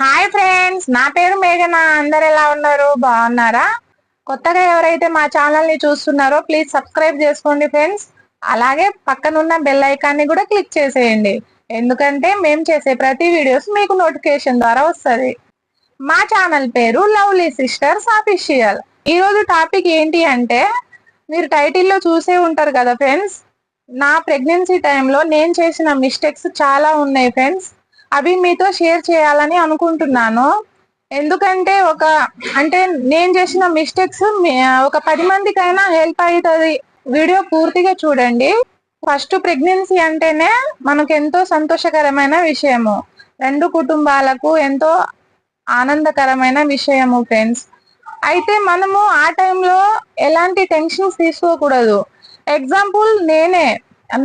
Hi friends నా పేరు మేఘన. అందరు ఎలా ఉన్నారు? బాగున్నారా? కొత్తగా ఎవరైతే మా ఛానల్ని చూస్తున్నారో ప్లీజ్ సబ్స్క్రైబ్ చేసుకోండి ఫ్రెండ్స్ అలాగే పక్కనున్న బెల్ ఐకాన్ని కూడా క్లిక్ చేసేయండి. ఎందుకంటే మేము చేసే ప్రతి వీడియోస్ మీకు నోటిఫికేషన్ ద్వారా వస్తుంది. మా ఛానల్ పేరు లవ్లీ సిస్టర్స్ అఫీషియల్. ఈరోజు టాపిక్ ఏంటి అంటే మీరు టైటిల్లో చూసే ఉంటారు కదా ఫ్రెండ్స్ నా ప్రెగ్నెన్సీ టైంలో నేను చేసిన మిస్టేక్స్ చాలా ఉన్నాయి ఫ్రెండ్స్ అవి మీతో షేర్ చేయాలని అనుకుంటున్నాను. ఎందుకంటే ఒక అంటే నేను చేసిన మిస్టేక్స్ ఒక పది మందికైనా హెల్ప్ అవుతుంది వీడియో పూర్తిగా చూడండి. ఫస్ట్ ప్రెగ్నెన్సీ అంటేనే మనకు ఎంతో సంతోషకరమైన విషయము. రెండు కుటుంబాలకు ఎంతో ఆనందకరమైన విషయము ఫ్రెండ్స్. అయితే మనము ఆ టైంలో ఎలాంటి టెన్షన్స్ తీసుకోకూడదు. ఎగ్జాంపుల్ నేనే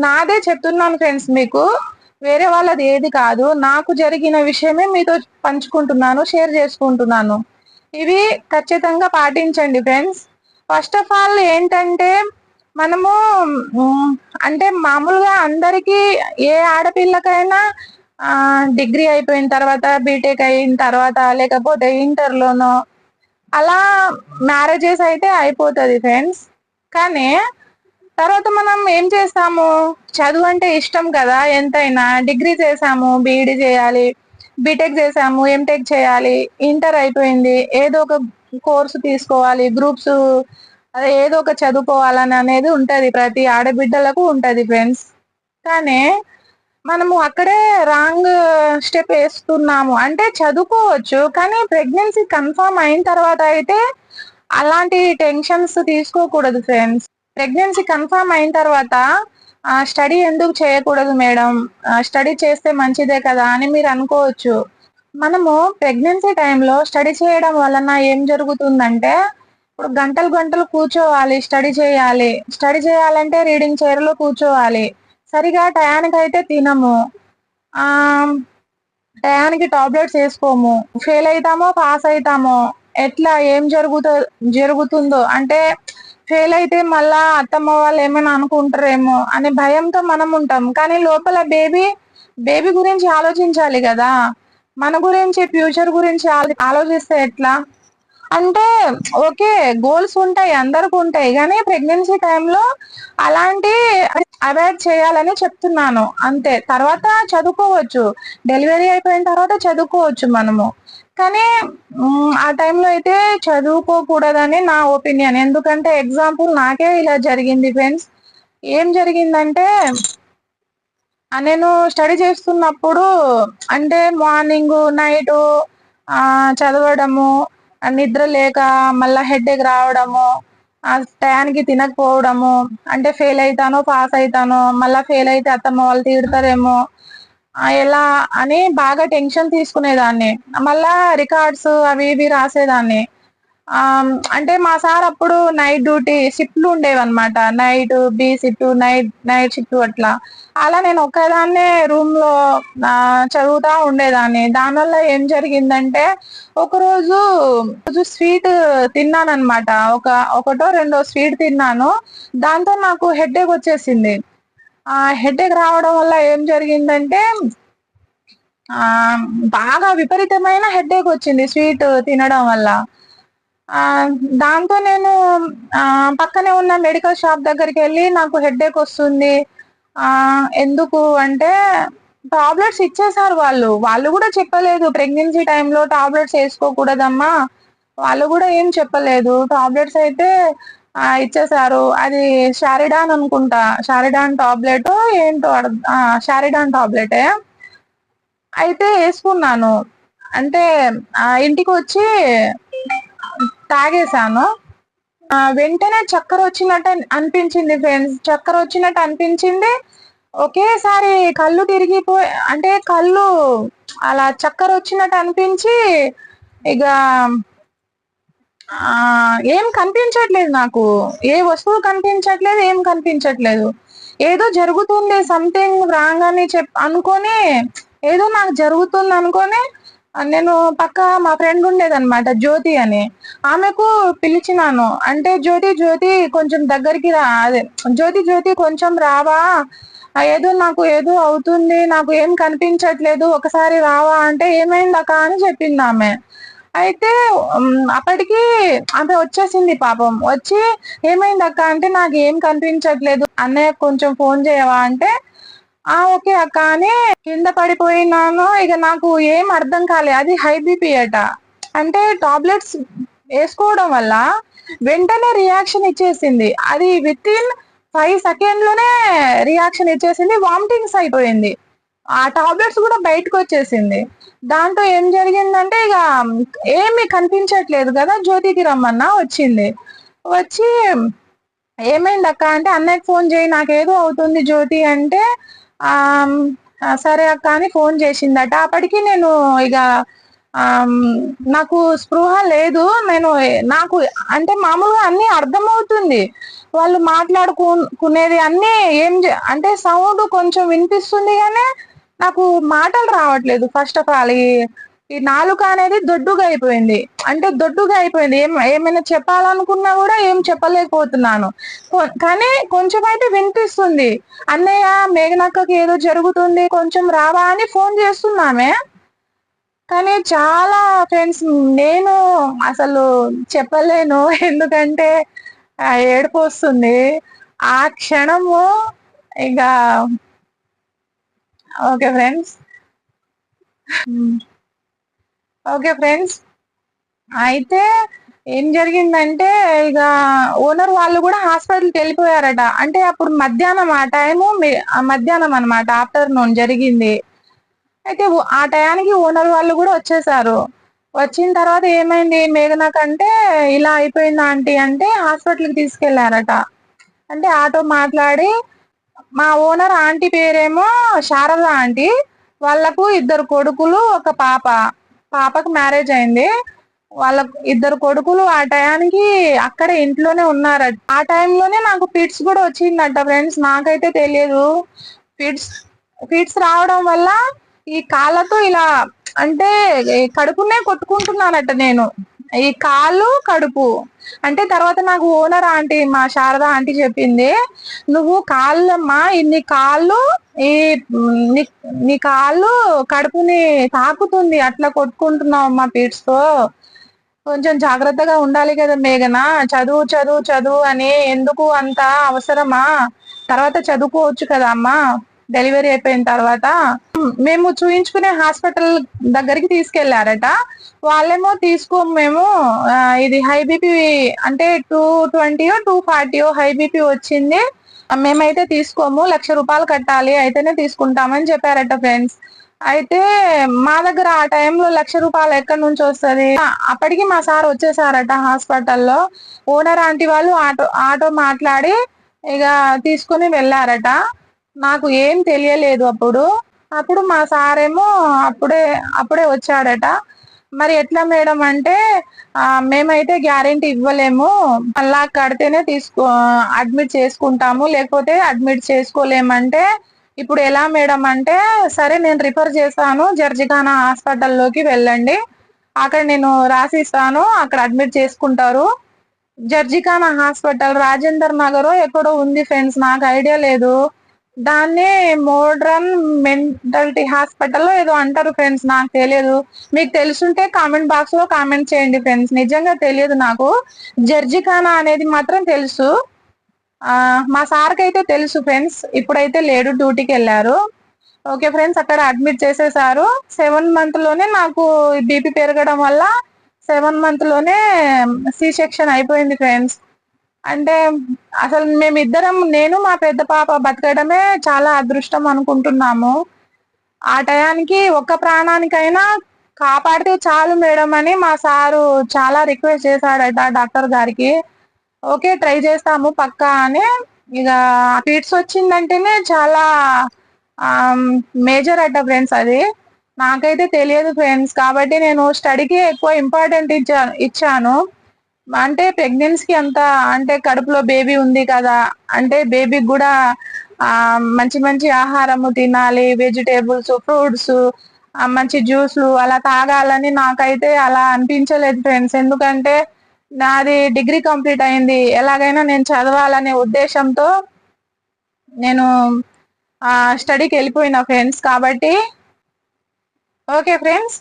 నాదే చెప్తున్నాను ఫ్రెండ్స్ మీకు. వేరే వాళ్ళది ఏది కాదు. నాకు జరిగిన విషయమే మీతో పంచుకుంటున్నాను షేర్ చేసుకుంటున్నాను. ఇవి ఖచ్చితంగా పాటించండి ఫ్రెండ్స్. ఫస్ట్ ఆఫ్ ఆల్ ఏంటంటే మనము అంటే మామూలుగా అందరికీ ఏ ఆడపిల్లకైనా డిగ్రీ అయిపోయిన తర్వాత బీటెక్ అయిన తర్వాత లేకపోతే ఇంటర్లోనో అలా మ్యారేజెస్ అయితే అయిపోతుంది ఫ్రెండ్స్. కానీ తర్వాత మనం ఏం చేస్తాము చదువు అంటే ఇష్టం కదా ఎంతైనా. డిగ్రీ చేసాము బీఈడి చేయాలి బీటెక్ చేసాము ఎంటెక్ చేయాలి ఇంటర్ అయిపోయింది. ఏదో ఒక కోర్సు తీసుకోవాలి గ్రూప్స్ అదే ఏదో ఒక చదువుకోవాలని అనేది ఉంటది. ప్రతి ఆడబిడ్డలకు ఉంటది ఫ్రెండ్స్. కానీ మనము అక్కడే రాంగ్ స్టెప్ వేస్తున్నాము. అంటే చదువుకోవచ్చు కానీ ప్రెగ్నెన్సీ కన్ఫర్మ్ అయిన తర్వాత అయితే అలాంటి టెన్షన్స్ తీసుకోకూడదు ఫ్రెండ్స్. ప్రెగ్నెన్సీ కన్ఫర్మ్ అయిన తర్వాత స్టడీ ఎందుకు చేయకూడదు మేడం? స్టడీ చేస్తే మంచిదే కదా అని మీరు అనుకోవచ్చు. మనము ప్రెగ్నెన్సీ టైంలో స్టడీ చేయడం వలన ఏం జరుగుతుందంటే ఇప్పుడు గంటలు గంటలు కూర్చోవాలి స్టడీ చేయాలి. స్టడీ చేయాలంటే రీడింగ్ చైర్లో కూర్చోవాలి. సరిగా టయానికి అయితే తినము టయానికి టాబ్లెట్స్ వేసుకోము. ఫెయిల్ అవుతామో పాస్ అవుతామో ఎట్లా ఏం జరుగుతో జరుగుతుందో అంటే ఫెయిల్ అయితే మళ్ళా అత్తమ్మ వాళ్ళు ఏమైనా అనుకుంటారేమో అనే భయంతో మనం ఉంటాం. కానీ లోపల బేబీ బేబీ గురించి ఆలోచించాలి కదా. మన గురించి ఫ్యూచర్ గురించి ఆలోచిస్తే ఎట్లా? అంటే ఓకే గోల్స్ ఉంటాయి అందరికి ఉంటాయి. కానీ ప్రెగ్నెన్సీ టైంలో అలాంటి అవాయిడ్ చేయాలని చెప్తున్నాను. అంతే. తర్వాత చదువుకోవచ్చు. డెలివరీ అయిపోయిన తర్వాత చదువుకోవచ్చు మనము. కానీ ఆ టైంలో అయితే చదువుకోకూడదని నా ఒపీనియన్. ఎందుకంటే ఎగ్జాంపుల్ నాకే ఇలా జరిగింది ఫ్రెండ్స్. ఏం జరిగిందంటే నేను స్టడీ చేస్తున్నప్పుడు అంటే మార్నింగ్ నైట్ చదవడము నిద్ర లేక మళ్ళీ హెడ్ఏక్ రావడము ఆ టయానికి తినకపోవడము అంటే ఫెయిల్ అవుతానో పాస్ అవుతానో మళ్ళీ ఫెయిల్ అయితే అత్తమ్మ వాళ్ళు తిడతారేమో ఎలా అని బాగా టెన్షన్ తీసుకునేదాన్ని. మళ్ళా రికార్డ్స్ అవి ఇవి రాసేదాన్ని. అంటే మా సార్ అప్పుడు నైట్ డ్యూటీ షిఫ్ట్లు ఉండేవి అనమాట night B shift night night shift అట్లా. అలా నేను ఒక్కదాన్నే రూమ్లో చదువుతా ఉండేదాన్ని. దానివల్ల ఏం జరిగిందంటే ఒకరోజు రోజు స్వీట్ తిన్నాను అనమాట ఒక ఒకటో రెండో స్వీట్ తిన్నాను. దాంతో నాకు హెడేక్ వచ్చేసింది. ఆ హెడేక్ రావడం వల్ల ఏం జరిగిందంటే ఆ బాగా విపరీతమైన హెడేక్ వచ్చింది స్వీట్ తినడం వల్ల. ఆ దాంతో నేను ఆ పక్కనే ఉన్న మెడికల్ షాప్ దగ్గరికి వెళ్ళి నాకు హెడేక్ వస్తుంది. ఆ ఎందుకు అంటే టాబ్లెట్స్ ఇచ్చేసారు వాళ్ళు. వాళ్ళు కూడా చెప్పలేదు ప్రెగ్నెన్సీ టైంలో టాబ్లెట్స్ వేసుకోకూడదమ్మా. వాళ్ళు కూడా ఏం చెప్పలేదు. టాబ్లెట్స్ అయితే ఇచ్చేసారు. అది షారిడాన్ అనుకుంటా. షారిడాన్ టాబ్లెట్ ఏంటో అర్థ- షారిడాన్ టాబ్లెటే అయితే వేసుకున్నాను. అంటే ఆ, ఇంటికి వచ్చి తాగేశాను వెంటనే చక్కెర వచ్చినట్టు అనిపించింది ఫ్రెండ్స్. చక్కెర వచ్చినట్టు అనిపించింది. ఒకేసారి కళ్ళు తిరిగిపోయి అంటే కళ్ళు అలా చక్కెర వచ్చినట్టు అనిపించి ఇక ఏం కనిపించట్లేదు నాకు. ఏ వస్తువు కనిపించట్లేదు ఏం కనిపించట్లేదు. ఏదో జరుగుతుంది సంథింగ్ రాంగ్ అని చెప్ అనుకొని ఏదో నాకు జరుగుతుంది అనుకొని నేను పక్క మా ఫ్రెండ్ ఉండేదన్నమాట జ్యోతి అని. ఆమెకు పిలిచినాను. అంటే జ్యోతి జ్యోతి కొంచెం దగ్గరికి రా. అదే జ్యోతి జ్యోతి కొంచెం రావా? ఏదో నాకు ఏదో అవుతుంది నాకు ఏం కనిపించట్లేదు ఒకసారి రావా? అంటే ఏమైందక్క? అని చెప్పింది ఆమె. అయితే అప్పటికి ఆమె వచ్చేసింది పాపం. వచ్చి ఏమైంది అక్క అంటే నాకు ఏం కనిపించట్లేదు. అన్నయ్య కొంచెం ఫోన్ చేయవా అంటే ఆ ఓకే అక్క అని కింద పడిపోయినాను. ఇక నాకు ఏం అర్థం కాలే. అది హై బీపీ అట. అంటే టాబ్లెట్స్ వేసుకోవడం వల్ల వెంటనే రియాక్షన్ ఇచ్చేసింది. అది విత్ ఇన్ ఫైవ్ సెకండ్లోనే రియాక్షన్ ఇచ్చేసింది. వామిటింగ్స్ అయిపోయింది. ఆ టాబ్లెట్స్ కూడా బయటకు వచ్చేసింది. దాంట్లో ఏం జరిగిందంటే ఇక ఏమి కనిపించట్లేదు కదా జ్యోతికి రమ్మన్నా వచ్చింది. వచ్చి ఏమైంది అక్క అంటే అన్నయ్యకి ఫోన్ చేయి నాకేదో అవుతుంది జ్యోతి అంటే ఆ సరే అక్క అని ఫోన్ చేసిందట. అప్పటికి నేను ఇక నాకు స్పృహ లేదు. నేను నాకు అంటే మామూలుగా అన్ని అర్థమవుతుంది. వాళ్ళు మాట్లాడుకునేది అన్నీ ఏం చే- అంటే సౌండ్ కొంచెం వినిపిస్తుంది కానీ నాకు మాటలు రావట్లేదు. ఫస్ట్ ఆఫ్ ఆల్ ఈ నాలుక అనేది దొడ్డుగా అయిపోయింది. అంటే దొడ్డుగా అయిపోయింది. ఏం ఏమైనా చెప్పాలనుకున్నా కూడా ఏం చెప్పలేకపోతున్నాను. కానీ కొంచెం అయితే వినిపిస్తుంది. అన్నయ్య మేఘనక్కకి ఏదో జరుగుతుంది కొంచెం రావా అని ఫోన్ చేస్తున్నామే. కానీ చాలా ఫ్రెండ్స్ నేను అసలు చెప్పలేను. ఎందుకంటే ఏడుపు వస్తుంది. ఆ క్షణము ఇక ఓకే ఫ్రెండ్స్. Okay friends. అయితే ఏం జరిగిందంటే ఇక ఓనర్ వాళ్ళు కూడా హాస్పిటల్కి వెళ్ళిపోయారట. అంటే అప్పుడు మధ్యాహ్నం ఆ టైము మధ్యాహ్నం అన్నమాట ఆఫ్టర్నూన్ జరిగింది. అయితే ఆ టయానికి ఓనర్ వాళ్ళు కూడా వచ్చేసారు. వచ్చిన తర్వాత ఏమైంది మేఘనాకంటే ఇలా అయిపోయింది ఆంటీ అంటే హాస్పిటల్కి తీసుకెళ్ళారట. అంటే ఆటో మాట్లాడి మా ఓనర్ ఆంటీ పేరేమో శారద ఆంటీ. వాళ్ళకు ఇద్దరు కొడుకులు ఒక పాప. పాపకు మ్యారేజ్ అయింది. వాళ్ళ ఇద్దరు కొడుకులు ఆ టయానికి అక్కడ ఇంట్లోనే ఉన్నారట. ఆ టైంలోనే నాకు ఫిట్స్ కూడా వచ్చిందట ఫ్రెండ్స్. నాకైతే తెలియదు. ఫిట్స్ ఫిట్స్ రావడం వల్ల ఈ కాళ్ళతో ఇలా అంటే కడుపునే కొట్టుకుంటున్నానట నేను. ఈ కాళ్ళు కడుపు. అంటే తర్వాత నాకు ఓనర్ ఆంటీ మా శారద ఆంటీ చెప్పింది నువ్వు కాళ్ళమ్మా ఇన్ని కాళ్ళు ఈ నీ కాళ్ళు కడుపుని తాకుతుంది అట్లా కొట్టుకుంటున్నావు అమ్మా పీట్స్తో కొంచెం జాగ్రత్తగా ఉండాలి కదా మేఘన చదువు చదువు చదువు అని ఎందుకు అంత అవసరమా? తర్వాత చదువుకోవచ్చు కదా అమ్మా డెలివరీ అయిపోయిన తర్వాత. మేము చూయించుకునే హాస్పిటల్ దగ్గరికి తీసుకెళ్ళారట. వాళ్ళేమో తీసుకో మేము ఇది హై బీపీ అంటే టూ ట్వంటీయో టూ ఫార్టీయో హై బీపీ వచ్చింది. మేమైతే తీసుకోము లక్ష రూపాయలు కట్టాలి అయితేనే తీసుకుంటామని చెప్పారట ఫ్రెండ్స్. అయితే మా దగ్గర ఆ టైంలో లక్ష రూపాయలు ఎక్కడి నుంచి వస్తుంది? అప్పటికి మా సార్ వచ్చేసారట హాస్పిటల్లో. ఓనర్ ఆంటీ వాళ్ళు ఆటో ఆటో మాట్లాడి ఇక తీసుకుని వెళ్ళారట. నాకు ఏం తెలియలేదు అప్పుడు. అప్పుడు మా సారేమో అప్పుడే అప్పుడే వచ్చాడట. మరి ఎట్లా మేడం అంటే మేమైతే గ్యారెంటీ ఇవ్వలేము. అలా కడితేనే తీసుకో అడ్మిట్ చేసుకుంటాము. లేకపోతే అడ్మిట్ చేసుకోలేమంటే ఇప్పుడు ఎలా మేడం అంటే సరే నేను రిఫర్ చేస్తాను జర్జిఖానా హాస్పిటల్లోకి వెళ్ళండి. అక్కడ నేను రాసిస్తాను అక్కడ అడ్మిట్ చేసుకుంటారు. జర్జిఖానా హాస్పిటల్ రాజేందర్ నగర్ ఎక్కడో ఉంది ఫ్రెండ్స్ నాకు ఐడియా లేదు. దాన్ని మోడ్రన్ మెంటాలిటీ హాస్పిటల్ ఏదో అంటారు ఫ్రెండ్స్ నాకు తెలియదు. మీకు తెలుసుంటే కామెంట్ బాక్స్లో కామెంట్ చేయండి ఫ్రెండ్స్. నిజంగా తెలియదు నాకు. జర్జిఖానా అనేది మాత్రం తెలుసు. మా సార్కి అయితే తెలుసు ఫ్రెండ్స్. ఇప్పుడైతే లేడు డ్యూటీకి వెళ్ళారు. ఓకే ఫ్రెండ్స్ అక్కడ అడ్మిట్ చేసేసారు. సెవెన్ మంత్లోనే నాకు బీపీ పెరగడం వల్ల సెవెన్ మంత్లోనే సి సెక్షన్ అయిపోయింది ఫ్రెండ్స్. అంటే అసలు మేమిద్దరం నేను మా పెద్ద పాప బతకడమే చాలా అదృష్టం అనుకుంటున్నాము. ఆ టయానికి ఒక్క ప్రాణానికైనా కాపాడితే చాలు మేడం అని మా సారు చాలా రిక్వెస్ట్ చేశాడట డాక్టర్ గారికి. ఓకే ట్రై చేస్తాము పక్కా అని. ఇక ఫిట్స్ వచ్చిందంటేనే చాలా మేజర్ అట ఫ్రెండ్స్ అది. నాకైతే తెలియదు ఫ్రెండ్స్ కాబట్టి నేను స్టడీకి ఎక్కువ ఇంపార్టెంట్ ఇచ్చా ఇచ్చాను. అంటే ప్రెగ్నెన్సీ అంత అంటే కడుపులో బేబీ ఉంది కదా అంటే బేబీకి కూడా ఆ మంచి మంచి ఆహారము తినాలి వెజిటేబుల్స్ ఫ్రూట్స్ మంచి జ్యూస్లు అలా తాగాలని నాకైతే అలా అనిపించలేదు ఫ్రెండ్స్ ఎందుకంటే నాది డిగ్రీ కంప్లీట్ అయింది. ఎలాగైనా నేను చదవాలనే ఉద్దేశంతో నేను స్టడీకి వెళ్ళిపోయిన ఫ్రెండ్స్ కాబట్టి. ఓకే ఫ్రెండ్స్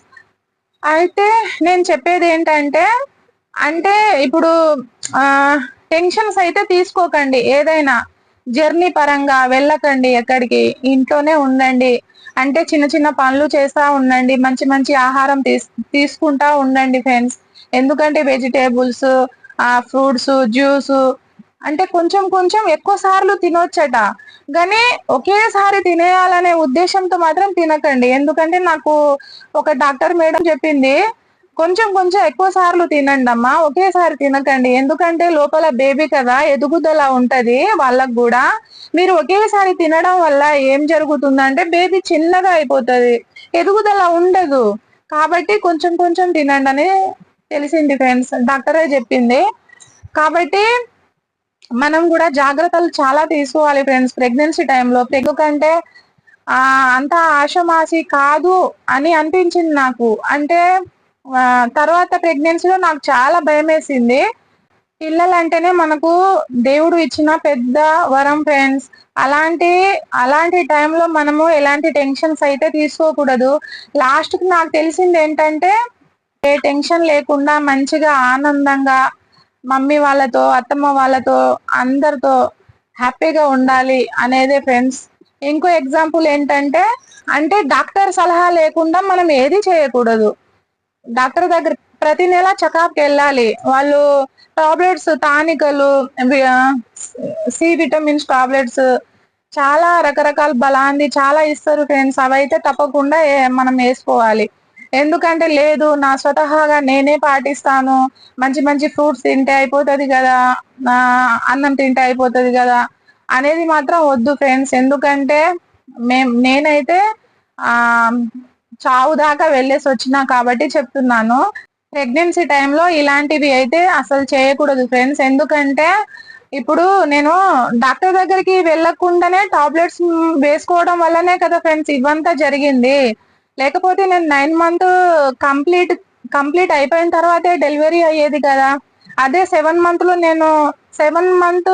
అయితే నేను చెప్పేది ఏంటంటే అంటే ఇప్పుడు టెన్షన్స్ అయితే తీసుకోకండి. ఏదైనా జర్నీ పరంగా వెళ్ళకండి ఎక్కడికి. ఇంట్లోనే ఉండండి. అంటే చిన్న చిన్న పనులు చేస్తా ఉండండి. మంచి మంచి ఆహారం తీస్ తీసుకుంటా ఉండండి ఫ్రెండ్స్. ఎందుకంటే వెజిటేబుల్స్ ఆ ఫ్రూట్స్ జ్యూస్ అంటే కొంచెం కొంచెం ఎక్కువ సార్లు తినొచ్చట. కానీ ఒకేసారి తినేయాలనే ఉద్దేశంతో మాత్రం తినకండి. ఎందుకంటే నాకు ఒక డాక్టర్ మేడం చెప్పింది కొంచెం కొంచెం ఎక్కువ సార్లు తినండి అమ్మా ఒకేసారి తినకండి. ఎందుకంటే లోపల బేబీ కదా ఎదుగుదల ఉంటది వాళ్ళకు కూడా. మీరు ఒకేసారి తినడం వల్ల ఏం జరుగుతుందంటే బేబీ చిన్నగా అయిపోతుంది. ఎదుగుదల ఉండదు. కాబట్టి కొంచెం కొంచెం తినండి అని తెలిసింది ఫ్రెండ్స్ డాక్టరే చెప్పింది. కాబట్టి మనం కూడా జాగ్రత్తలు చాలా తీసుకోవాలి ఫ్రెండ్స్ ప్రెగ్నెన్సీ టైంలో ఎందుకంటే ఆ అంత ఆశమాసి కాదు అని అనిపించింది నాకు. అంటే తర్వాత ప్రెగ్నెన్సీలో నాకు చాలా భయం వేసింది పిల్లలు అంటేనే మనకు దేవుడు ఇచ్చిన పెద్ద వరం ఫ్రెండ్స్ అలాంటి అలాంటి టైంలో మనము ఎలాంటి టెన్షన్స్ అయితే తీసుకోకూడదు. లాస్ట్కి నాకు తెలిసింది ఏంటంటే ఏ టెన్షన్ లేకుండా మంచిగా ఆనందంగా మమ్మీ వాళ్ళతో అత్తమ్మ వాళ్ళతో అందరితో హ్యాపీగా ఉండాలి అనేదే ఫ్రెండ్స్ ఇంకో ఎగ్జాంపుల్ ఏంటంటే అంటే డాక్టర్ సలహా లేకుండా మనం ఏది చేయకూడదు. డాక్టర్ దగ్గర ప్రతి నెల చెకప్కి వెళ్ళాలి. వాళ్ళు టాబ్లెట్స్ టానికలు సి విటమిన్స్ టాబ్లెట్స్ చాలా రకరకాల బలాంది చాలా ఇస్తారు ఫ్రెండ్స్. అవైతే తప్పకుండా మనం వేసుకోవాలి. ఎందుకంటే లేదు నా స్వతహాగా నేనే పాటిస్తాను. మంచి మంచి ఫ్రూట్స్ తింటే అయిపోతుంది కదా అన్నం తింటే అయిపోతుంది కదా అనేది మాత్రం వద్దు ఫ్రెండ్స్. ఎందుకంటే మేం నేనైతే చావు దాకా వెళ్ళేసి వచ్చినా కాబట్టి చెప్తున్నాను. ప్రెగ్నెన్సీ టైంలో ఇలాంటివి అయితే అసలు చేయకూడదు ఫ్రెండ్స్. ఎందుకంటే ఇప్పుడు నేను డాక్టర్ దగ్గరికి వెళ్ళకుండానే టాబ్లెట్స్ వేసుకోవడం వల్లనే కదా ఫ్రెండ్స్ ఇవంతా జరిగింది. లేకపోతే నేను నైన్ మంత్ కంప్లీట్ కంప్లీట్ అయిపోయిన తర్వాతే డెలివరీ అయ్యేది కదా. అదే సెవెన్ మంత్లో నేను సెవెన్ మంత్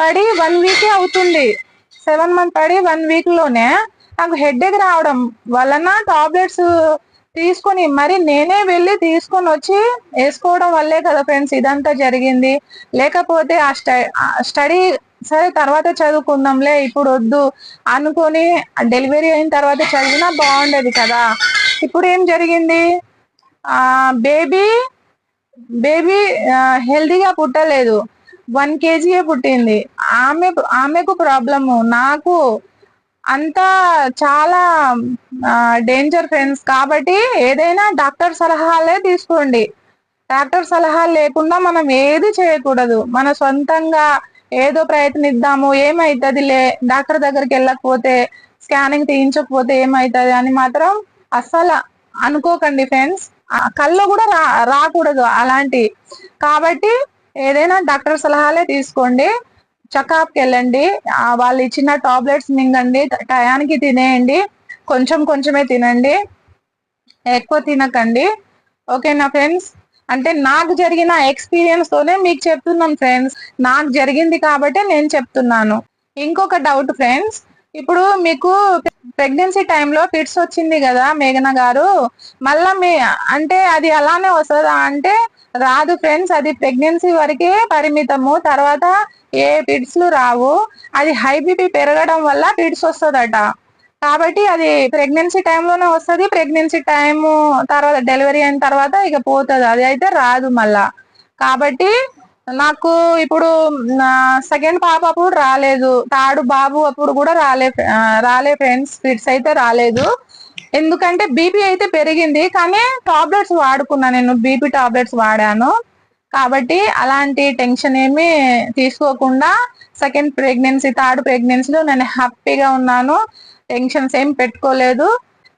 పడి వన్ వీకే అవుతుంది. సెవెన్ మంత్ పడి వన్ వీక్లోనే నాకు హెడ్ఏక్ రావడం వలన టాబ్లెట్స్ తీసుకొని మరి నేనే వెళ్ళి తీసుకొని వచ్చి వేసుకోవడం వల్లే కదా ఫ్రెండ్స్ ఇదంతా జరిగింది. లేకపోతే ఆ స్టడీ సరే తర్వాత చదువుకుందాంలే ఇప్పుడు వద్దు అనుకొని డెలివరీ అయిన తర్వాత చదివినా బాగుండేది కదా. ఇప్పుడు ఏం జరిగింది? ఆ బేబీ బేబీ హెల్దీగా పుట్టలేదు. వన్ కేజీయే పుట్టింది. ఆమె ఆమెకు ప్రాబ్లము నాకు అంతా చాలా డేంజర్ ఫ్రెండ్స్ కాబట్టి ఏదైనా డాక్టర్ సలహాలే తీసుకోండి. డాక్టర్ సలహాలు లేకుండా మనం ఏది చేయకూడదు. మన సొంతంగా ఏదో ప్రయత్నిద్దాము ఏమైతుంది లే డాక్టర్ దగ్గరికి వెళ్ళకపోతే స్కానింగ్ తీయించకపోతే ఏమైతుంది అని మాత్రం అస్సలు అనుకోకండి ఫ్రెండ్స్ కళ్ళు కూడా రా రాకూడదు అలాంటి. కాబట్టి ఏదైనా డాక్టర్ సలహాలే తీసుకోండి. చెకప్కి వెళ్ళండి వాళ్ళు ఇచ్చిన టాబ్లెట్స్ మింగండి. టయానికి తినేయండి. కొంచెం కొంచెమే తినండి. ఎక్కువ తినకండి. ఓకేనా ఫ్రెండ్స్? అంటే నాకు జరిగిన ఎక్స్పీరియన్స్ తోనే మీకు చెప్తున్నాను ఫ్రెండ్స్. నాకు జరిగింది కాబట్టి నేను చెప్తున్నాను. ఇంకొక డౌట్ ఫ్రెండ్స్ ఇప్పుడు మీకు ప్రెగ్నెన్సీ టైంలో ఫిట్స్ వచ్చింది కదా మేఘన గారు మళ్ళా మీ అంటే అది అలానే వస్తుందా? అంటే రాదు ఫ్రెండ్స్ అది ప్రెగ్నెన్సీ వరకే పరిమితము తర్వాత ఏ పిడ్స్లు రావు అది హై బీపీ పెరగడం వల్ల పిట్స్ వస్తుందట. కాబట్టి అది ప్రెగ్నెన్సీ టైంలోనే వస్తుంది ప్రెగ్నెన్సీ టైము తర్వాత డెలివరీ అయిన తర్వాత ఇక పోతుంది అది అయితే రాదు మళ్ళా. కాబట్టి నాకు ఇప్పుడు సెకండ్ పాప అప్పుడు రాలేదు. తాడు బాబు అప్పుడు కూడా రాలే రాలే ఫ్రెండ్స్ ఫిట్స్ అయితే రాలేదు. ఎందుకంటే బీపీ అయితే పెరిగింది కానీ టాబ్లెట్స్ వాడుకున్నా నేను. బీపీ టాబ్లెట్స్ వాడాను. కాబట్టి అలాంటి టెన్షన్ ఏమి తీసుకోకుండా సెకండ్ ప్రెగ్నెన్సీ థర్డ్ ప్రెగ్నెన్సీలో నేను హ్యాపీగా ఉన్నాను. టెన్షన్స్ ఏం పెట్టుకోలేదు.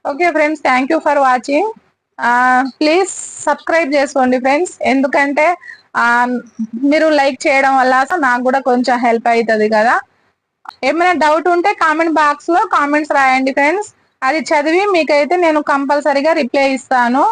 Okay friends thank you for watching please subscribe చేసుకోండి ఫ్రెండ్స్ ఎందుకంటే మీరు లైక్ చేయడం వల్ల నాకు కూడా కొంచెం హెల్ప్ అవుతుంది కదా. ఏమైనా డౌట్ ఉంటే కామెంట్ బాక్స్లో కామెంట్స్ రాయండి ఫ్రెండ్స్ అది చదివి మీకైతే నేను కంపల్సరీగా రిప్లై ఇస్తాను.